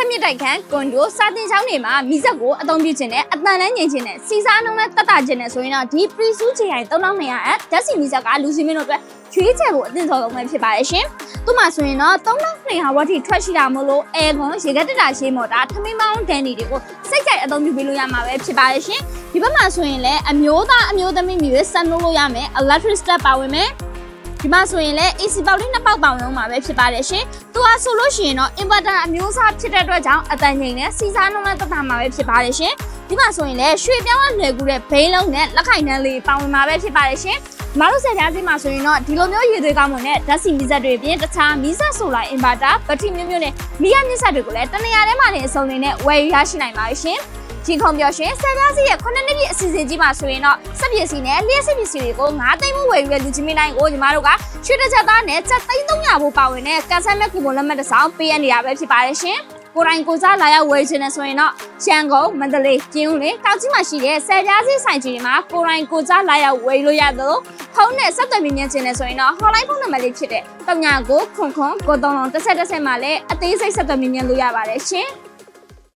က်မြစ်တိုက်ခန်းကွန်ဒိုစာတင်ချောင်းတွေမှာမိဆက်ကိုအသုံးပြုခြင်းနဲ့အတန်လန်းငြိမ်ခြင်းနဲ့စီစားနှုံးနဲ့တက်တာခြင်းနဲ့ဆိုရင်တော့ဒီ pre su ချေရိုင်3200အဓာတ်စီမိဆက်ကလူစီမင်းတို့အတွက်ချွေးချယ်ဖို့အသင့်တော်ဆုံးပဲဖြစ်ပါတယ်ရှင်။သူ့မှာဆိုရင်တော့3200ဝတ်ထိထွက်ရှိတာမို့လို့အဲကွန်ရေကတက်တာရှေးမော်တာထမင်းပေါင်းဒန်ဒီတွေကိုစိတ်ကြိုက်အသုံးပြုပေးလို့ရမှာပဲဖြစ်ပါတယ်ရှင်။ဒီဘက်မှာဆိုရင်လည်းအမျိုးသားအမျိုးသမီးမျိုးဆက်နှုတ်လို့ရမယ် electric step ပါဝင်မယ်။ ဒီမှာဆိုရင်လည်း AC ပေါက်လေးနှစ်ပေါက်ပေါင်လုံးမှာပဲဖြစ်ပါတယ်ရှင်။သူဟာဆိုလို့ရှိရင်တော့ inverter အမျိုးအစားဖြစ်တဲ့အတွက်ကြောင့်အတန်ငိမ့်နဲ့စီစားနှုံးနဲ့တက်တာမှာပဲဖြစ်ပါတယ်ရှင်။ဒီမှာဆိုရင်လည်းရွှေပြောင်းရလွယ်ကူတဲ့ဘိန်းလုံးနဲ့လက်ခိုင်နှန်းလေးပေါင်ဝင်မှာပဲဖြစ်ပါတယ်ရှင်။ဒီမှာတို့ဆက်ပြားစီမှာဆိုရင်တော့ဒီလိုမျိုးရေသွေးကောင်းမွန်တဲ့ဓာတ်ဆီမီးစက်တွေအပြင်တခြားမီးစက်ဆိုလာ inverter ဘက်ထရီမျိုးမျိုးနဲ့မီးရမြစ်စက်တွေကိုလည်းတနေရာထဲမှာနေအစုံနေနဲ့ဝယ်ယူရရှိနိုင်ပါရှင်။ ဒီခုံပြောရှင်ဆယ်ပြားစီရဲ့ခုနှစ်နှစ်ပြည့်အစီအစဉ်ကြီးမှာဆိုရင်တော့စက်ပစ္စည်းနဲ့လျှက်စစ်ပစ္စည်းတွေကို9သိန်းမှုဝယ်ယူရလူချင်းမင်းတိုင်းကိုညီမတို့ကရွှေတစ်ချက်သားနဲ့ချက်သိန်း300ဖို့ပါဝင်တဲ့ကန်ဆယ်မဲ့ကူပွန်လက်မှတ်တစ်စောင်ပေးရနေတာပဲဖြစ်ပါတယ်ရှင်ကိုယ်တိုင်ကိုစားလာရောက်ဝယ်ချင်တယ်ဆိုရင်တော့ရှန်ကုန်မန္တလေးကျင်းဦးလေးတောက်ကြီးမှာရှိတဲ့ဆယ်ပြားစီဆိုင်ကြီးတွေမှာကိုယ်တိုင်ကိုစားလာရောက်ဝယ်လို့ရသလိုဖုန်းနဲ့ဆက်သွယ်မြင်မြင်ချင်တယ်ဆိုရင်တော့ hotline ဖုန်းနံပါတ်လေးဖြစ်တဲ့39ကိုခွန်ခွန်ကိုသုံးလုံးတစ်ဆက်တစ်ဆက်မှာလည်းအသေးစိတ်ဆက်သွယ်မြင်မြင်လို့ရပါတယ်ရှင်